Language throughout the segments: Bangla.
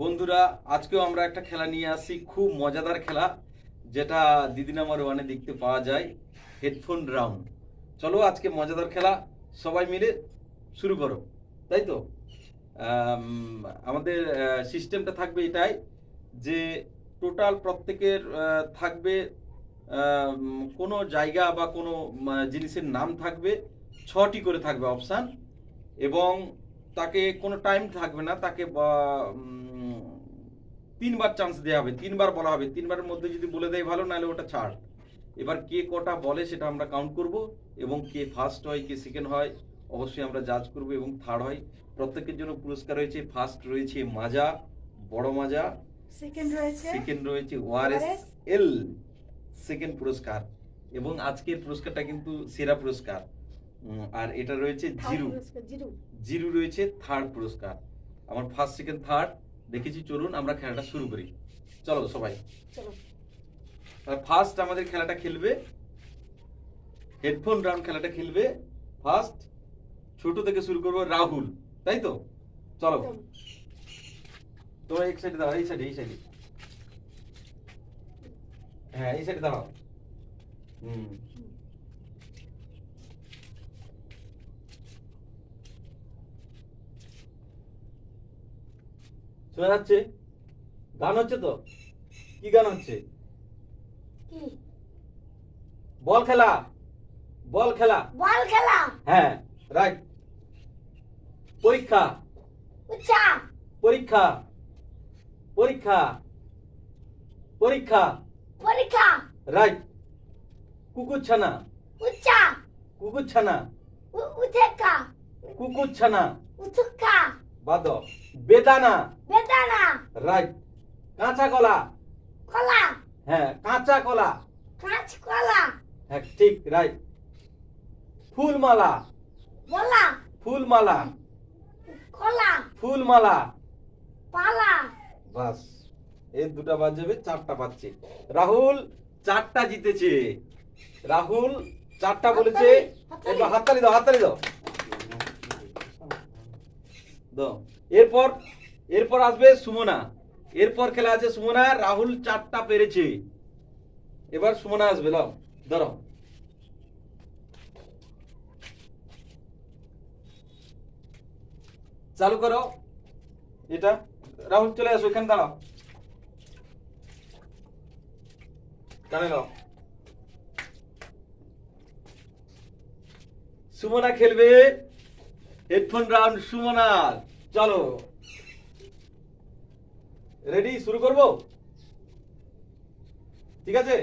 বন্ধুরা, আজকেও আমরা একটা খেলা নিয়ে আসি। খুব মজাদার খেলা, যেটা দিদি নাম্বার ওয়ানে দেখতে পাওয়া যায় হেডফোন রাউন্ড চলো, আজকে মজাদার খেলা, সবাই মিলে শুরু করো। তাই তো? আমাদের সিস্টেমটা থাকবে এটাই যে টোটাল প্রত্যেকের থাকবে কোনো জায়গা বা কোনো জিনিসের নাম থাকবে ছটি করে থাকবে অপশান এবং তাকে কোনো টাইম থাকবে না তাকে তিনবার চান্স দেওয়া হবে তিনবার বলা হবে তিনবারের মধ্যে যদি বলে দেয় ভালো নাহলে ওটা ছাড়। এবার কে কটা বলে সেটা আমরা কাউন্ট করব এবং কে ফার্স্ট হয় কে সেকেন্ড হয় অবশ্যই আমরা জাজ করব এবং থার্ড হয়। প্রত্যেকের জন্য পুরস্কার রয়েছে ফার্স্ট রয়েছে মাজা বড় মাজা সেকেন্ড রয়েছে সেকেন্ড রয়েছে ওআরএস ORS এল সেকেন্ড পুরস্কার এবং আজকের পুরস্কারটা কিন্তু সেরা পুরস্কার। আর এটা রয়েছে জিরো। জিরো। রয়েছে থার্ড পুরস্কার। আমার ফার্স্ট সেকেন্ড থার্ড দেখেছি চলুন আমরা খেলাটা শুরু করি। চলো সবাই। চলো। ফার্স্ট আমাদের খেলাটা খেলবে। হেডফোন রাউন্ড খেলাটা খেলবে। ফার্স্ট ছোট থেকে শুরু করব রাহুল। তাই তো? চলো। তোমরা এক সাইডে দাঁড়াও এই সাইডে এই সাইডে হ্যাঁ এই সাইডে দাঁড়াও। হুম। শোনা যাচ্ছে? গান হচ্ছে তো? কি গান হচ্ছে? বল খেলা। বল খেলা। বল খেলা। হ্যাঁ রাইট। পরীক্ষা। পরীক্ষা। পরীক্ষা। পরীক্ষা। পরীক্ষা। রাইট কুকুরছানা। উচ্চা কুকুরছানা। উ- উঠেকা। কুকুরছানা। উঠুকা বাদ। বেদানা। বেদানা। রাইট কাঁচা কলা। কলা হ্যাঁ কাঁচা কলা কাঁচ কলা হ্যাঁ ঠিক রাইট ফুলমালা। বলা। ফুলমালা। কলা। ফুলমালা। পালা। বাস। এই দুটা বাদ যাবে চারটা পাচ্ছে রাহুল চারটা জিতেছে। রাহুল চারটা বলেছে। হাততালি, হাততালি দাও হাততালি দাও। দাও। এরপর এরপর আসবে সুমনা। এরপর খেলা আছে সুমনা রাহুল চারটা পেরেছে। এবার সুমনা আসবে দাও ধরো চালু করো। এটা রাহুল চলে আসো এখানে দাঁড়াও। দাও সুমনা খেলবে। হেডফোন রাউন্ড সুমনার চলো। রেডি শুরু করব? ঠিক আছে?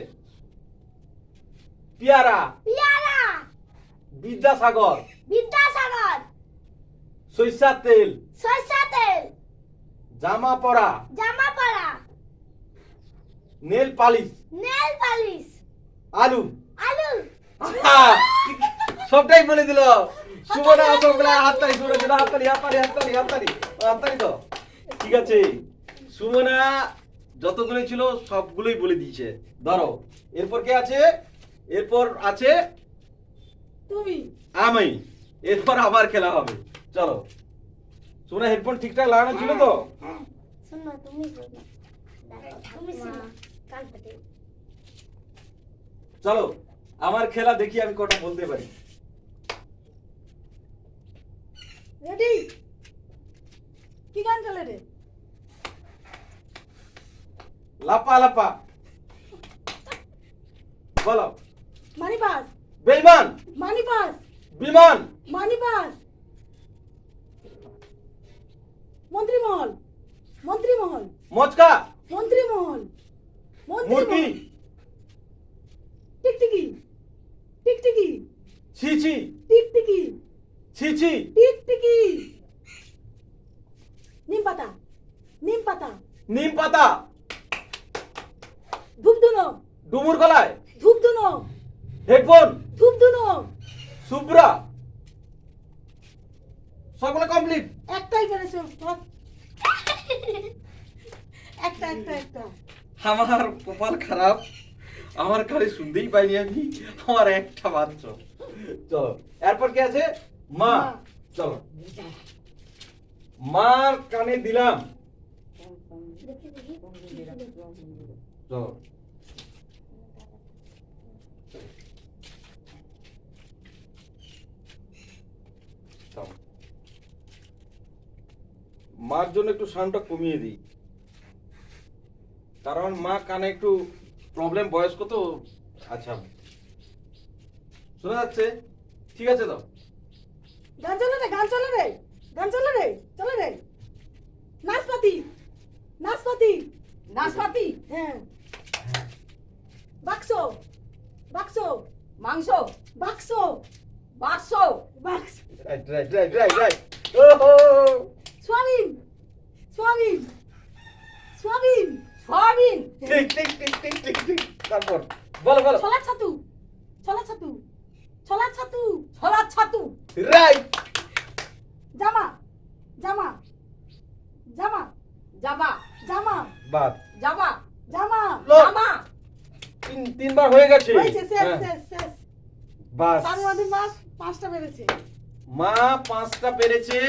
পিয়ারা। পিয়ারা। বিদ্যাসাগর। বিদ্যাসাগর। সরিষার তেল। সরষা তেল। জামা পরা। জামা নেল পালিশ। Nail polish. আলু। আলু। সবটাই বলে দিল। সুমনা সবগুলা হাততালি সুমনা দিল হাততালি হাততালি হাততালি হাততালি। হাততালি তো। ঠিক আছে। সুমনা যতগুলো ছিল সবগুলোই বলে দিয়েছে। ধরো এরপর কে আছে? এরপর আছে তুমি। আমি। এরপর আবার খেলা হবে। চলো। সুমনা হেডফোন ঠিকঠাক লাগানো ছিল তো? শোনো তুমি তুমি পেতে চলো আমার খেলা দেখি আমি কটা বলতে পারি। রেডি কি গান চলে রে? লাপা লাপা। বলো। মানি পাস বেইমান। মানি পাস বিমান। মানি পাস মন্ত্রীমহল। মন্ত্রীমহল। মচকা। মন্ত্রীমহল। মুরগি টিকটিকি। টিকটিকি। ছিছি টিকটিকি ছিছি টিকটিকি। নিম পাতা নিম পাতা নিম পাতা ধূপ ধুনো ডুমুর গলায়। ধূপ ধুনো হেডফোন। ধূপ ধুনো সুব্রা সবগুলো কমপ্লিট। একটাই পেরেছ একটা একটা একটা। আমার কপাল খারাপ। আমার কারে শুনতেই পাইনি আমি। আমার একটা মাত্র। চলো এরপর কি আছে? মা। চলো। মার কানে দিলাম। চলো। মার জন্য একটু সাউন্ডটা কমিয়ে দিই। কারণ মা কানে একটু প্রবলেম বয়স্ক তো। আচ্ছা। শোনা যাচ্ছে? ঠিক আছে তো? গান চলে রে গান চলে রে গান চলে রে চলে রে। নাচপাতি নাচপাতি। নাশপাতি হ্যাঁ। বাক্স বাক্স। মাংস? বাক্স। বাক্স? বাক্স। Right right right right right ওহো সোয়াবিন সোয়াবিন সোয়াবিন সয়াবিন। ঠিক ঠিক ঠিক ঠিক ঠিক ঠিক। তারপর বলো বলো। ছোলা ছাতু ছোলা ছাতু ছোলা ছাতু ছোলার ছাতু। রাইট জামা জামা জামা জামা। জামা। বাদ। জামা। জামা। জামা। তিন তিনবার হয়ে গেছে। হয়েছে শেষ হ্যাঁ, শেষ শেষ। বাস। তার মধ্যে মাস পাঁচটা বেড়েছে মা পাঁচটা পেরেছে।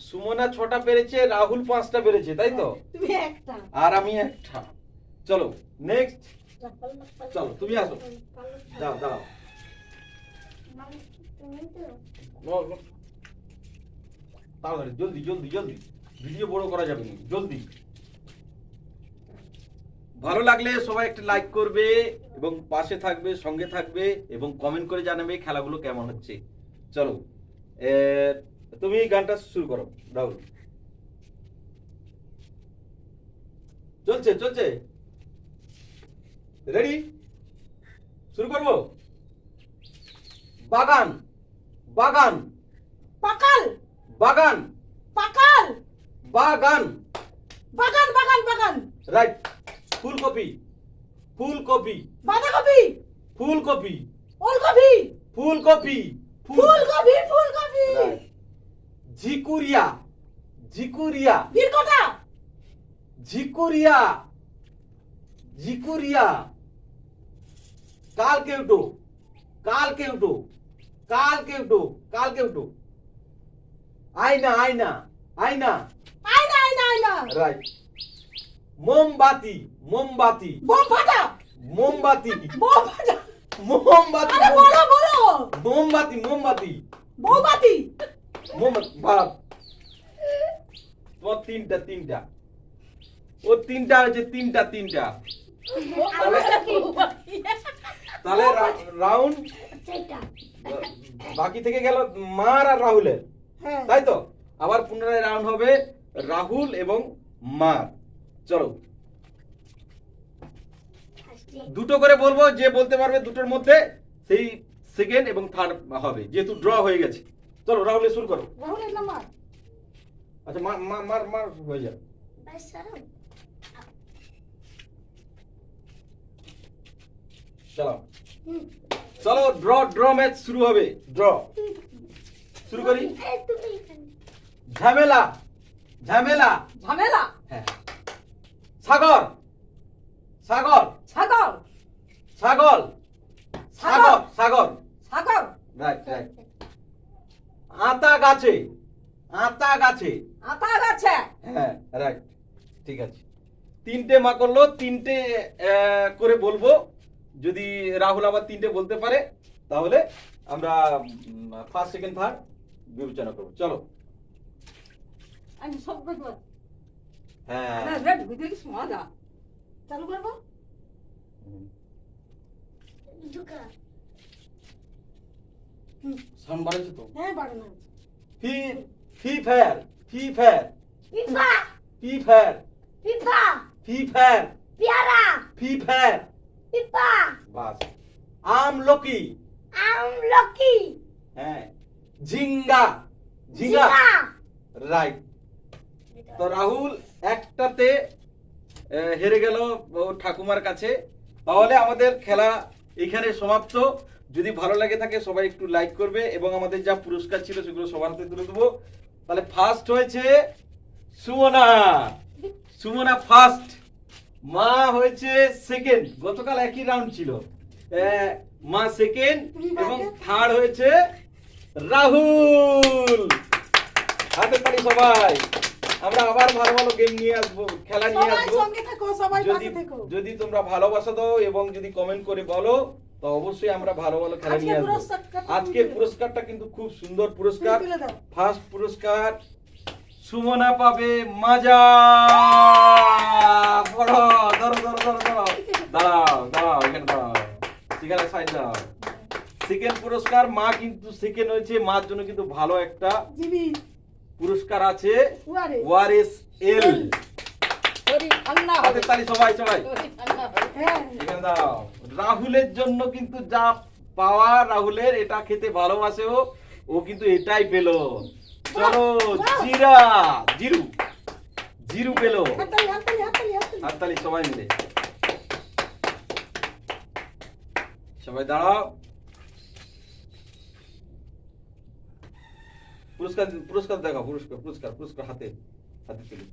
সুমনা ছটা পেরেছে রাহুল পাঁচটা পেরেছে তাই তো? তুমি একটা। আর আমি একটা। চলো নেক্সট চলো, তুমি আসো। দাও দাও তুমি তো নো- নো। তাড়াতাড়ি জলদি জলদি জলদি। ভিডিও বড় করা যাবে না জলদি। ভালো লাগলে সবাই একটা লাইক করবে এবং পাশে থাকবে সঙ্গে থাকবে এবং কমেন্ট করে জানাবে খেলাগুলো কেমন হচ্ছে। চলো তুমি গানটা শুরু করো রাহুল। চলছে চলছে। রেডি শুরু করব? বাগান বাগান। পাকাল। বাগান। পাকাল। বাগান। বাগান বাগান বাগান। রাইট ফুলকপি। ফুলকপি। বাঁধাকপি। ফুলকপি। ওলকপি। ফুলকপি। ফুলকপি ফুলকপি। Right. ঝিকুরিয়া ঝিকুরিয়া বীরকটা ঝিকুরিয়া ঝিকুরিয়া কালকে উঠো? কালকে উঠো? কালকে উঠো? কালকে উঠো? আয়না আয়না আয়না। আয়না আয়না আয়না। রাইট মোমবাতি মোমবাতি। বোম ফাটা মোমবাতি? বোম ফাটা মোমবাতি আরে বলো বলো। মোমবাতি মোমবাতি। বৌবাতি মোমবাতি বাপ তোমার তিনটা তিনটা। ও তিনটা হয়েছে তিনটা তিনটা। তাহলে রাউন্ড বাকি থেকে গেল মার আর রাহুলের। হ্যাঁ। তাই তো? আবার পুনরায় রাউন্ড হবে রাহুল এবং মার। চলো। দুটো করে বলব যে বলতে পারবে দুটোর মধ্যে সেই সেকেন্ড এবং থার্ড হবে। যেহেতু ড্র হয়ে গেছে। চলো রাহুলে শুরু করো। রাহুলের নাম্বার? আচ্ছা মার মার মার মার হয়ে বাস সারাম চলো চলো ড্র ড্র ম্যাচ শুরু হবে। ড্র শুরু করি। ঝামেলা। ঝামেলা। ঝামেলা? হ্যাঁ। সাগর। সাগর। ছাগল ছাগল সাগর। সাগর। সাগর। রাইট রাইট আতা গাছে। আতা গাছে। আতা গাছে? হ্যাঁ রাইট ঠিক আছে। তিনটে মা করল তিনটে করে বলব। যদি রাহুল আবার তিনটে বলতে পারে তাহলে আমরা ফার্স্ট সেকেন্ড থার্ড বিবেচনা করব। চলো। আমি সব করব হ্যাঁ। চালু করব সাউন্ড বাড়াচ্ছে তো? হ্যাঁ বাড়ানো ফি ফি ফায়ার ফি ফায়ার। পিপা ফি ফায়ার। পিপা ফি ফায়ার। পেয়ারা? ফি ফায়ার। পিপা বাস। আমলকি আমলকি হ্যাঁ। ঝিঙ্গা। ঝিঙ্গা। রাইট। তো রাহুল একটাতে হেরে গেল ঠাকুমার কাছে। তাহলে আমাদের খেলা এখানে সমাপ্ত। যদি ভালো লাগে থাকে সবাই একটু লাইক করবে এবং আমাদের যা পুরস্কার ছিল সেগুলো সবার হাতে তুলে দেবো। তাহলে ফার্স্ট হয়েছে সুমনা। সুমনা ফার্স্ট মা হয়েছে সেকেন্ড গতকাল একই রাউন্ড ছিল। মা সেকেন্ড এবং থার্ড হয়েছে রাহুল। হাতে তালি সবাই। আমরা আবার ভালো ভালো গেম নিয়ে আসব খেলা নিয়ে আসব। যদি তোমরা ভালোবাসা দাও এবং যদি কমেন্ট করে বলো তো অবশ্যই আমরা ভালো ভালো খেলা নিয়ে আসব। আজকে পুরস্কারটা কিন্তু খুব সুন্দর পুরস্কার। ফার্স্ট পুরস্কার সুমনা পাবে মাজা। বড় ধরো ধরো ধরো ধরো। দাঁড়াও দাঁড়াও এখানে দাঁড়াও। সেখানে সাইড দাও। সেকেন্ড পুরস্কার মা কিন্তু সেকেন্ড হয়েছে। মার জন্য কিন্তু ভালো একটা জিবি। পুরস্কার আছে। ওয়ারেস। এল। হাতে সবাই সবাই। এখানে দাও। রাহুলের জন্য কিন্তু যা পাওয়া রাহুলের, এটা খেতে ভালোবাসে ও। ও কিন্তু এটাই পেল। চলো, জিরা, জিরু। জিরু পেল। হাততালি, সবাই মিলে। সবাই দাঁড়াও। পুরস্কার পুরস্কার দেখাও, পুরস্কার পুরস্কার পুরস্কার হাতে হাতে তুলি।